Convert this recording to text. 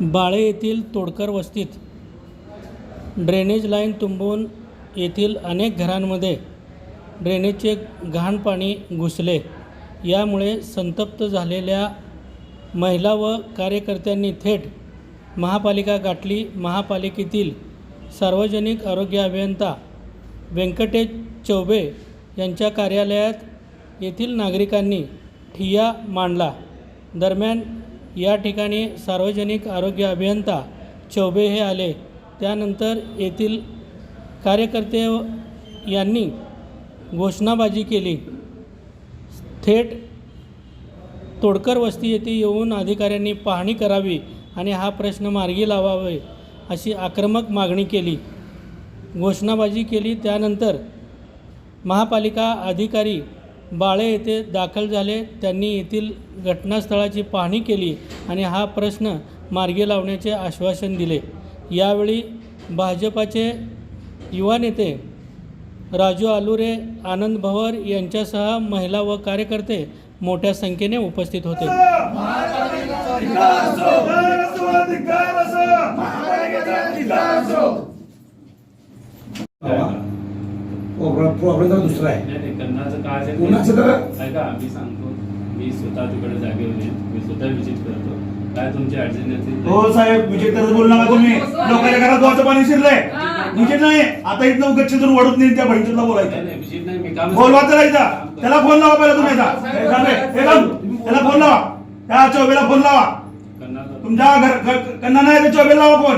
बाळे येथील तोडकर वस्तीत drainage line तुंबून येथील अनेक घरांमध्ये ड्रेनेजचे घाण पाणी घुसले. यामुळे संतप्त झालेल्या महिला व कार्यकर्त्यांनी थेट महापालिका गाठली. महापालिकेतील सार्वजनिक आरोग्य अभियंता व्यंकटेश चौबे यांच्या कार्यालयात येथील नागरिकांनी ठिय्या मांडला. दरम्यान या ठिकाणी सार्वजनिक आरोग्य अभियंता चौबे हे आले. त्यानंतर येथील कार्यकर्ते यांनी घोषणाबाजी केली. थेट तोडकर वस्ती येथे येऊन अधिकाऱ्यांनी पाहणी करावी आणि हा प्रश्न मार्गी लावावे अशी आक्रमक मागणी केली. घोषणाबाजी केली. त्यानंतर महापालिका अधिकारी बाळे येथे दाखल झाले. त्यांनी येथील घटनास्थळाची पाहणी केली आणि हा प्रश्न मार्गी लावण्याचे आश्वासन दिले. यावेळी भाजपाचे युवा नेते राजू आलुरे आनंद भवर यांच्यासह महिला व कार्यकर्ते मोठ्या संख्येने उपस्थित होते. प्रॉब्लेम प्रॉब्लेम जरा दुसरा आहे. नाही, नाही, काय कोणाचं तर- ऐका मी सांगतो. मी स्वतः तिकडे येईन मी स्वतः विजिट करतो. काय तुमची अडचणी हो साहेब विजय करत बोलू नका तुम्ही. लोकांच्या घरात गोवाचं पाणी शिरलंय. विजय नाही. आता इथनं गच्चीतून वडून नेईन त्या बहिणीला नाही, बोलायचं. नाही, विजिट नाही, मी काम- बोलवा त्याला इथं. त्याला फोन लावा पहिला तुम्ही हे रे, हे थांब. त्याला फोन लावा. त्या चौबेला फोन लावा. तुमच्या घर घर- कन्ना नाही ते चौबेला लावा फोन.